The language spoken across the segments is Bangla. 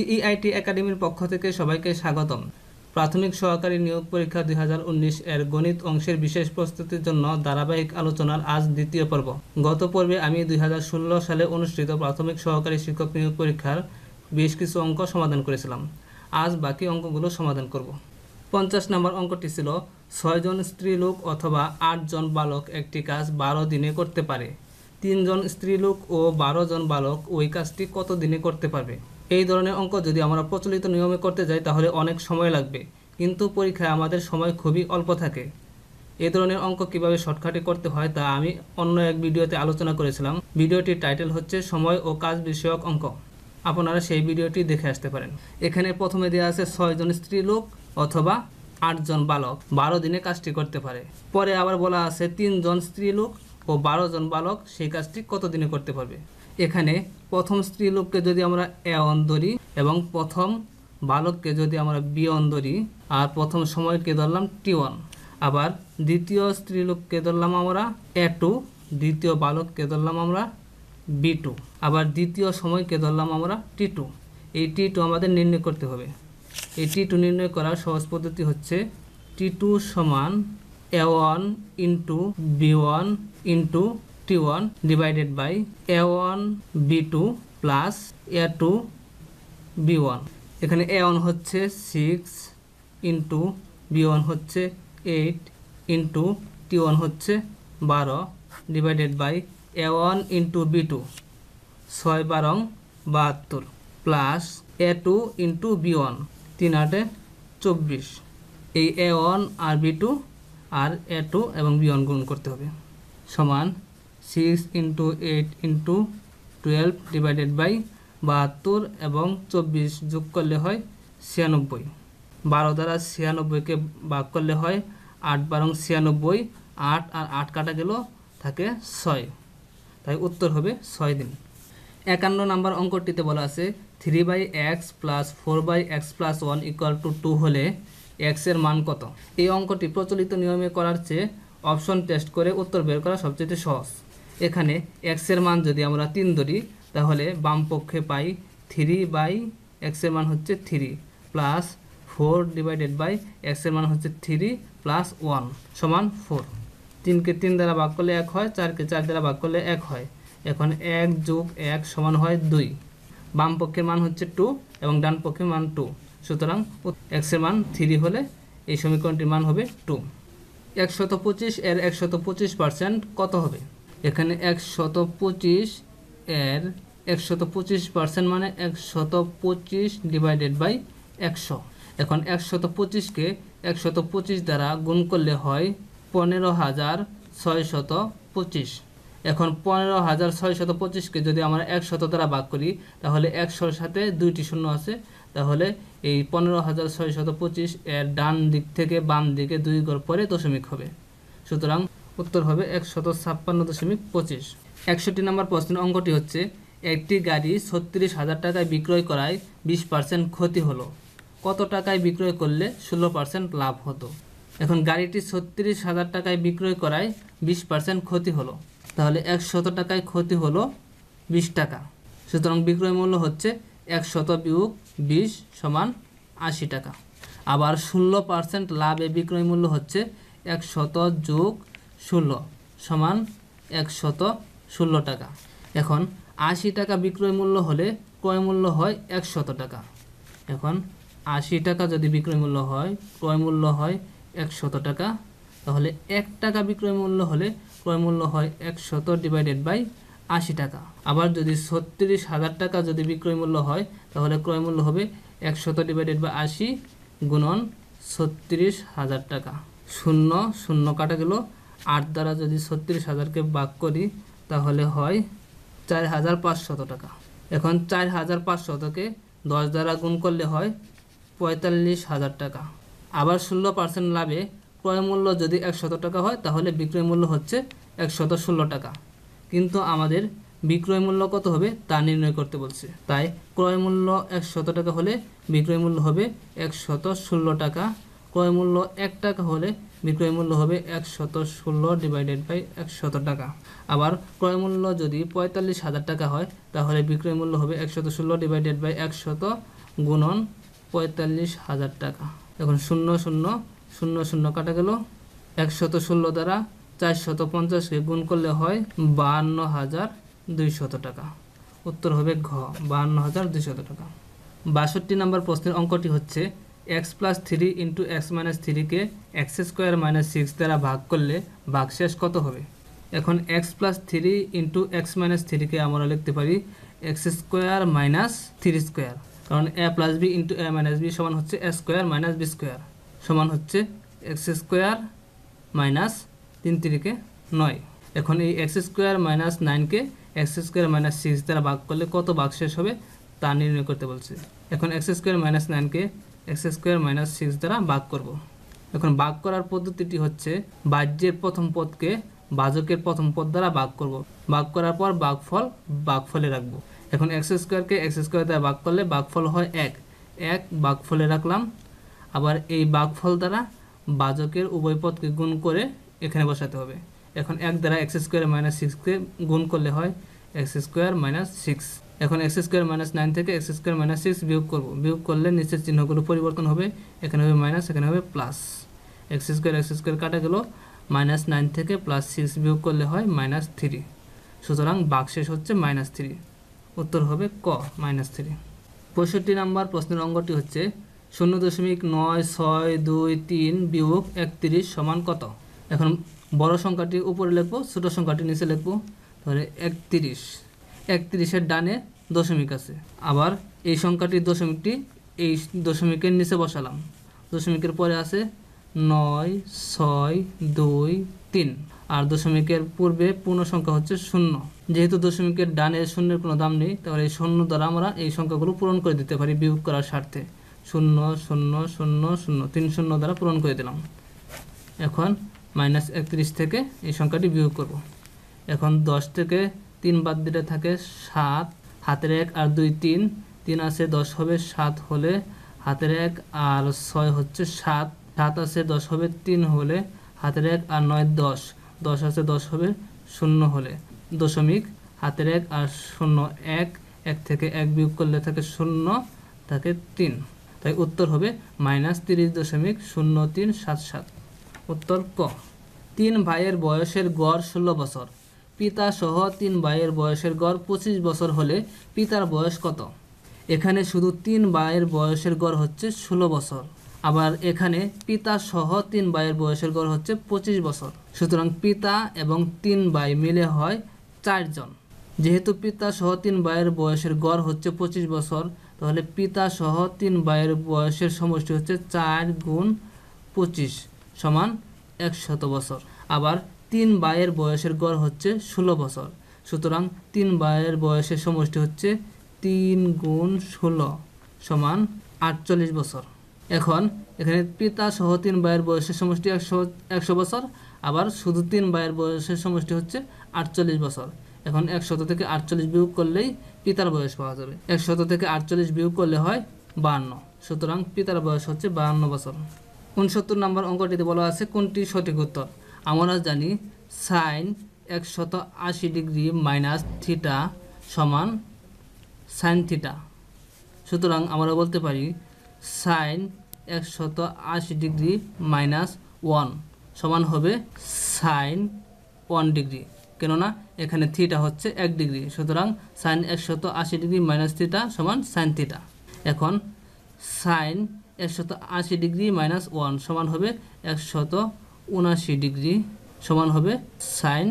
ইইআইটি একাডেমির পক্ষ থেকে সবাইকে স্বাগতম। প্রাথমিক সহকারী নিয়োগ পরীক্ষা দুই হাজার উনিশ এর গণিত অংশের বিশেষ প্রস্তুতির জন্য ধারাবাহিক আলোচনার আজ দ্বিতীয় পর্ব। গত পর্বে আমি দুই হাজার ষোলো সালে অনুষ্ঠিত প্রাথমিক সহকারী শিক্ষক নিয়োগ পরীক্ষার বেশ কিছু অঙ্ক সমাধান করেছিলাম। আজ বাকি অঙ্কগুলো সমাধান করব। পঞ্চাশ নম্বর অঙ্কটি ছিল ছয়জন স্ত্রীলোক অথবা আটজন বালক একটি কাজ বারো দিনে করতে পারে। তিনজন স্ত্রীলোক ও বারো জন বালক ওই কাজটি কত দিনে করতে পারবে? এই ধরনের অঙ্ক যদি আমরা প্রচলিত নিয়মে করতে যাই, তাহলে অনেক সময় লাগবে। কিন্তু পরীক্ষায় আমাদের সময় খুবই অল্প থাকে। এই ধরনের অঙ্ক কীভাবে শর্টকাটে করতে হয়, তা আমি অন্য এক ভিডিওতে আলোচনা করেছিলাম। ভিডিওটির টাইটেল হচ্ছে সময় ও কাজ বিষয়ক অঙ্ক। আপনারা সেই ভিডিওটি দেখে আসতে পারেন। এখানে প্রথমে দেওয়া আছে ছয়জন স্ত্রীলোক অথবা আটজন বালক। বারো দিনে কাজটি করতে পারে। পরে আবার বলা আছে তিনজন স্ত্রীলোক ও বারো জন বালক সেই কাজটি কত দিনে করতে পারবে? এখানে প্রথম স্ত্রীলোককে যদি আমরা অন ধরি এবং প্রথম বালককে যদি আমরা বি অন ধরি আর প্রথম সময়কে ধরলাম টি ওয়ান। আবার দ্বিতীয় স্ত্রীলোককে ধরলাম আমরা এ টু, দ্বিতীয় বালককে ধরলাম আমরা বি টু, আবার দ্বিতীয় সময়কে ধরলাম আমরা টি টু। এই টি টু আমাদের নির্ণয় করতে হবে। এই টি টু নির্ণয় করার সহজ পদ্ধতি হচ্ছে টি টু সমান A one into B one into T one divided by A one B two plus A two B one এখানে এ ওয়ান হচ্ছে সিক্স ইন্টু বি ওয়ান হচ্ছে এইট ইন্টু টি ওয়ান হচ্ছে বারো divided by A one into B two ছয় বারং বাহাত্তর plus A two into B one তিন আটে চব্বিশ। এই এ ওয়ান আর বি টু আর এ টু এবং বি ওয়ান গুণ করতে হবে। সমান six into eight into twelve divided by বাহাত্তর এবং চব্বিশ যোগ করলে হয় ছিয়ানব্বই। বারো দ্বারা ছিয়ানব্বইকে ভাগ করলে হয় আট, বারং ছিয়ানব্বই, আট আর আট কাটা গেল থাকে ছয়। তাই উত্তর হবে ছয় দিন। একান্ন নাম্বার অঙ্কটিতে বলা আছে three by X plus four by X plus one equal to two হলে এক্সের মান কত? এই অঙ্কটি প্রচলিত নিয়মে করার চেয়ে অপশন টেস্ট করে উত্তর বের করা সবচেয়ে সহজ। এখানে এক্সের মান যদি আমরা তিন ধরি, তাহলে বাম পক্ষে পাই থ্রি বাই এক্সের মান হচ্ছে three plus four divided by এক্সের মান হচ্ছে থ্রি প্লাস ওয়ান সমান ফোর তিনকে তিন দ্বারা ভাগ করলে এক হয়, চারকে চার দ্বারা ভাগ করলে এক হয়। এখন এক যোগ এক সমান হয় দুই। বাম পক্ষের মান হচ্ছে টু এবং ডান পক্ষের মান টু সুতরাং এক্সের মান থ্রি হলে এই সমীকরণটির মান হবে টু একশত পঁচিশ এর একশত পঁচিশ পার্সেন্ট কত হবে? এখানে একশত পঁচিশ এর একশত পঁচিশ পার্সেন্ট মানে একশত পঁচিশ ডিভাইডেড বাই একশো। এখন একশত পঁচিশকে একশত পঁচিশ দ্বারা গুণ করলে হয় পনেরো হাজার ছয়শত পঁচিশ। এখন পনেরো হাজার ছয়শত পঁচিশকে যদি আমরা একশত দ্বারা ভাগ করি, তাহলে একশোর সাথে দুইটি শূন্য আছে। তাহলে এই পনেরো হাজার ছয়শত পঁচিশ এর ডান দিক থেকে বাম দিকে দুই গড় পরে দশমিক হবে। সুতরাং উত্তর হবে একশত ছাপ্পান্ন দশমিক পঁচিশ। একষট্টি নম্বর প্রশ্নের অঙ্কটি হচ্ছে, একটি গাড়ি ছত্রিশ হাজার টাকায় বিক্রয় করায় বিশ পার্সেন্ট ক্ষতি হলো। কত টাকায় বিক্রয় করলে ষোলো পার্সেন্ট লাভ হতো? এখন গাড়িটি ছত্রিশ হাজার টাকায় বিক্রয় করায় বিশ পার্সেন্ট ক্ষতি হলো। তাহলে একশত টাকায় ক্ষতি হলো বিশ টাকা। সুতরাং বিক্রয় মূল্য হচ্ছে একশত বিয়োগ বিশ সমান আশি টাকা। আবার ষোলো পার্সেন্ট লাভে বিক্রয় মূল্য হচ্ছে একশত যোগ ষোলো সমান একশত ষোলো টাকা। এখন আশি টাকা বিক্রয় মূল্য হলে ক্রয় মূল্য হয় একশত টাকা। এখন আশি টাকা যদি বিক্রয় মূল্য হয়, ক্রয় মূল্য হয় একশত টাকা, তাহলে এক টাকা বিক্রয় মূল্য হলে ক্রয় মূল্য হয় একশত ডিভাইডেড বাই আশি টাকা। আবার যদি ছত্রিশ হাজার টাকা যদি বিক্রয় মূল্য হয়, তাহলে ক্রয় মূল্য হবে একশত ডিভাইডেড বাই আশি গুণন ছত্রিশ হাজার টাকা। শূন্য শূন্য কাটা গেল আট দ্বারা যদি ছত্রিশ হাজারকে ভাগ করি, তাহলে হয় চার হাজার পাঁচশত টাকা। এখন চার হাজার পাঁচশতকে দশ দ্বারা গুণ করলে হয় পঁয়তাল্লিশ হাজার টাকা। আবার ষোলো পার্সেন্ট লাভে ক্রয় মূল্য যদি একশত টাকা হয়, তাহলে বিক্রয় মূল্য হচ্ছে একশত ষোলো টাকা। কিন্তু আমাদের বিক্রয় মূল্য কত হবে, তা নির্ণয় করতে বলছে। তাই ক্রয় মূল্য একশত টাকা হলে বিক্রয় মূল্য হবে একশত ষোলো টাকা। ক্রয় মূল্য এক টাকা হলে বিক্রয় মূল্য হবে একশত ষোলো ডিভাইডেড বাই একশত টাকা। আবার ক্রয় মূল্য যদি পঁয়তাল্লিশ হাজার টাকা হয়, তাহলে বিক্রয় মূল্য হবে একশত ষোলো ডিভাইডেড বাই একশত গুণন পঁয়তাল্লিশ হাজার টাকা। এখন শূন্য শূন্য শূন্য শূন্য কাটা গেল। একশত ষোলো দ্বারা চারশত পঞ্চাশকে গুণ করলে হয় বাহান্ন হাজার দুইশত টাকা। উত্তর হবে ঘ, বাহান্ন হাজার দুইশত টাকা। বাষট্টি নম্বর প্রশ্নের অঙ্কটি হচ্ছে X plus three into X minus থ্রিকে X square minus six দ্বারা ভাগ করলে ভাগশেষ কত হবে? এখন X plus three into X minus থ্রিকে আমরা লিখতে পারি X square minus three square কারণ A plus B into A minus B সমান হচ্ছে A square minus B square সমান হচ্ছে এক্স স্কোয়ার মাইনাস তিন তিরিকে নয়। এখন এই এক্স স্কোয়ার মাইনাস নাইনকে এক্স স্কোয়ার মাইনাস সিক্স দ্বারা ভাগ করলে কত ভাগ শেষ হবে তা নির্ণয় করতে বলছে। এখন এক্স স্কোয়ার মাইনাস নাইনকে এক্স স্কোয়ার মাইনাস সিক্স দ্বারা ভাগ করব। এখন ভাগ করার পদ্ধতিটি হচ্ছে বাহ্যের প্রথম পদকে বাজকের প্রথম পদ দ্বারা ভাগ করব। ভাগ করার পর ভাগফল ভাগফলে রাখব। এখন এক্স স্কোয়ারকে এক্স স্কোয়ার দ্বারা ভাগ করলে ভাগফল হয় এক। এক ভাগফলে রাখলাম। আবার এই ভাগফল দ্বারা বাজকের উভয় পদকে গুণ করে এখানে বসাতে হবে। এখন এক দ্বারা এক্স স্কোয়ার মাইনাস সিক্সকে গুণ করলে হয় এক্স স্কোয়ার মাইনাস সিক্স। এখন এক্স স্কোয়ার মাইনাস নাইন থেকে এক্স স্কোয়ার মাইনাস সিক্স বিয়োগ করব। বিয়োগ করলে নিচের চিহ্নগুলো পরিবর্তন হবে। এখানে হবে মাইনাস এখানে হবে plus X square X square কাটা গেল। মাইনাস নাইন থেকে প্লাস সিক্স বিয়োগ করলে হয় মাইনাস থ্রি সুতরাং বাকশেষ হচ্ছে মাইনাস থ্রি উত্তর হবে ক মাইনাস থ্রি পঁয়ষট্টি নাম্বার প্রশ্নের অঙ্গটি হচ্ছে শূন্য দশমিক নয় ছয় দুই তিন বিয়োগ একত্রিশ সমান কত? এখন বড় সংখ্যাটি উপরে লিখব, ছোটো সংখ্যাটি নিচে লিখব। তাহলে একত্রিশ। একত্রিশের ডানে দশমিক আছে। আবার এই সংখ্যাটির দশমিকটি এই দশমিকের নিচে বসালাম। দশমিকের পরে আছে নয়, ছয়, দুই, তিন। আর দশমিকের পূর্বে পূর্ণ সংখ্যা হচ্ছে শূন্য। যেহেতু দশমিকের ডানে শূন্যের কোনো দাম নেই, তাহলে এই শূন্য দ্বারা আমরা এই সংখ্যাগুলো পূরণ করে দিতে পারি বিয়োগ করার স্বার্থে। শূন্য শূন্য শূন্য শূন্য, তিন শূন্য দ্বারা পূরণ করে দিলাম। এখন মাইনাস একত্রিশ থেকে এই সংখ্যাটি বিয়োগ করব। এখন দশ থেকে তিন বাদ দিলে থাকে সাত হাতের এক আর দুই তিন তিন আছে দশ হবে, সাত হলে হাতের এক আর ছয় হচ্ছে সাত সাত আছে দশ হবে, তিন হলে হাতের এক আর নয় দশ দশ আছে দশ হবে, শূন্য হলে। দশমিক, হাতের এক আর শূন্য এক এক থেকে এক বিয়োগ করলে থাকে শূন্য, থাকে তিন। তাই উত্তর হবে মাইনাস তিরিশ দশমিক শূন্য তিন সাত সাত। উত্তর ক। তিন ভাইয়ের বয়সের গড় ষোলো বছর। পিতা সহ তিন ভাইয়ের বয়সের গড় পঁচিশ বছর হলে পিতার বয়স কত? এখানে শুধু তিন ভাইয়ের বয়সের গড় হচ্ছে ষোলো বছর। আবার এখানে পিতা সহ তিন ভাইয়ের বয়সের গড় হচ্ছে পঁচিশ বছর। সুতরাং পিতা এবং তিন ভাই মিলে হয় চারজন যেহেতু পিতা সহ তিন ভাইয়ের বয়সের গড় হচ্ছে পঁচিশ বছর, তাহলে পিতা সহ তিন ভাইয়ের বয়সের সমষ্টি হচ্ছে চার গুণ পঁচিশ সমান একশত বছর। আবার তিন ভাইয়ের বয়সের গড় হচ্ছে ষোলো বছর। সুতরাং তিন ভাইয়ের বয়সের সমষ্টি হচ্ছে তিন গুণ ষোলো সমান আটচল্লিশ বছর। এখন এখানে পিতা সহ তিন ভাইয়ের বয়সের সমষ্টি একশো একশো বছর, আবার শুধু তিন ভাইয়ের বয়সের সমষ্টি হচ্ছে আটচল্লিশ বছর। এখন একশত থেকে আটচল্লিশ বিয়োগ করলেই পিতার বয়স পাওয়া যাবে। একশত থেকে আটচল্লিশ বিয়োগ করলে হয় বাহান্ন সুতরাং পিতার বয়স হচ্ছে বাহান্ন বছর। উনসত্তর নম্বর অঙ্কটিতে বলা আছে কোনটি সঠিক উত্তর? আমরা জানি সাইন একশত আশি ডিগ্রি মাইনাস থিটা সমান সাইন থিটা। সুতরাং আমরা বলতে পারি সাইন একশত আশি ডিগ্রি মাইনাস ওয়ান সমান হবে সাইন ওয়ান ডিগ্রি। কেননা এখানে থিটা হচ্ছে এক ডিগ্রি। সুতরাং সাইন একশত আশি ডিগ্রি মাইনাস থিটা সমান সাইন থিটা। এখন সাইন একশত আশি ডিগ্রি মাইনাস ওয়ান সমান হবে একশত উনাশি ডিগ্রি সমান হবে সাইন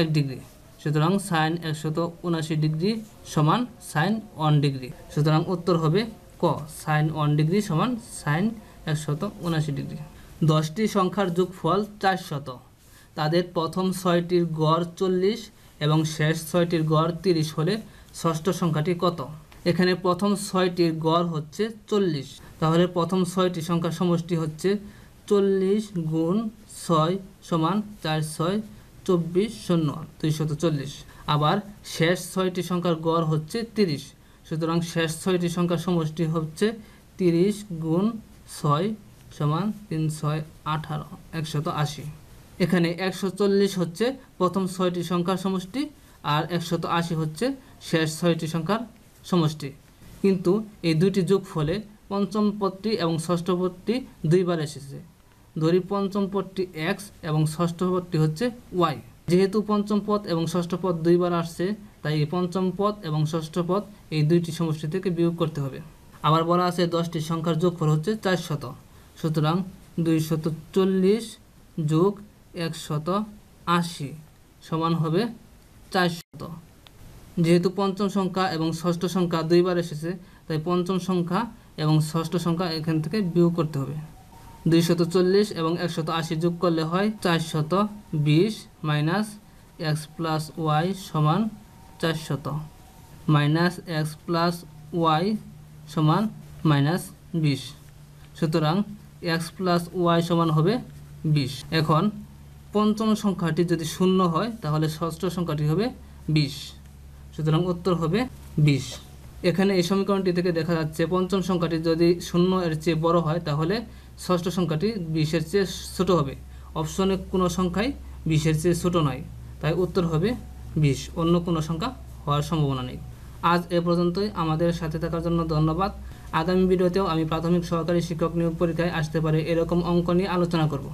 এক ডিগ্রি। সুতরাং সাইন একশত উনাশি ডিগ্রি সমান সাইন ওয়ান ডিগ্রি। সুতরাং উত্তর হবে ক, সাইন ওয়ান ডিগ্রি সমান সাইন একশত উনাশি ডিগ্রি। দশটি সংখ্যার যোগফল চারশত। তাদের প্রথম ছয়টির গড় চল্লিশ এবং শেষ ছয়টির গড় তিরিশ হলে ষষ্ঠ সংখ্যাটি কত? এখানে প্রথম ছয়টির গড় হচ্ছে চল্লিশ। তাহলে প্রথম ছয়টি সংখ্যার সমষ্টি হচ্ছে চল্লিশ গুণ ছয় সমান চার ছয় চব্বিশ শূন্য, দুইশত চল্লিশ। আবার শেষ ছয়টি সংখ্যার গড় হচ্ছে তিরিশ। সুতরাং শেষ ছয়টি সংখ্যার সমষ্টি হচ্ছে তিরিশ গুণ ছয় সমান তিন ছয় আঠারো, একশত আশি। এখানে একশো চল্লিশ হচ্ছে প্রথম ছয়টি সংখ্যার সমষ্টি আর একশত আশি হচ্ছে শেষ ছয়টি সংখ্যার সমষ্টি। কিন্তু এই দুইটি যোগ ফলে পঞ্চম পদটি এবং ষষ্ঠ পদটি দুইবার এসেছে। ধরি পঞ্চম পদটি এক্স এবং ষষ্ঠ পদটি হচ্ছে ওয়াই যেহেতু পঞ্চম পদ এবং ষষ্ঠ পদ দুইবার আসছে, তাই এই পঞ্চম পদ এবং ষষ্ঠ পদ এই দুইটি সমষ্টি থেকে বিয়োগ করতে হবে। আবার বলা আছে দশটি সংখ্যার যোগফল হচ্ছে চারশত সুতরাং দুইশত চল্লিশ যোগ একশত আশি সমান হবে চারশত যেহেতু পঞ্চম সংখ্যা এবং ষষ্ঠ সংখ্যা দুইবার এসেছে, তাই পঞ্চম সংখ্যা এবং ষষ্ঠ সংখ্যা এখান থেকে বিয়োগ করতে হবে। দুইশত চল্লিশ এবং একশত আশি যোগ করলে হয় চারশত বিশ মাইনাস এক্স প্লাস ওয়াই সমান চারশত মাইনাস এক্স প্লাস ওয়াই সমান মাইনাস বিশ। সুতরাং এক্স প্লাস ওয়াই সমান হবে বিশ। এখন পঞ্চম সংখ্যাটি যদি শূন্য হয়, তাহলে ষষ্ঠ সংখ্যাটি হবে বিশ। সুতরাং উত্তর হবে বিশ। এখানে এই সমীকরণটি থেকে দেখা যাচ্ছে পঞ্চম সংখ্যাটি যদি শূন্য এর চেয়ে বড় হয়, তাহলে ষষ্ঠ সংখ্যাটি বিশের চেয়ে ছোট হবে। অপশনে কোনো সংখ্যাই বিশের চেয়ে ছোট নয়, তাই উত্তর হবে বিশ, অন্য কোনো সংখ্যা হওয়ার সম্ভাবনা নেই। আজ এ পর্যন্তই, আমাদের সাথে থাকার জন্য ধন্যবাদ। আগামী ভিডিওতেও আমি প্রাথমিক সহকারী শিক্ষক নিয়োগ পরীক্ষায় আসতে পারে এরকম অঙ্ক নিয়ে আলোচনা করব।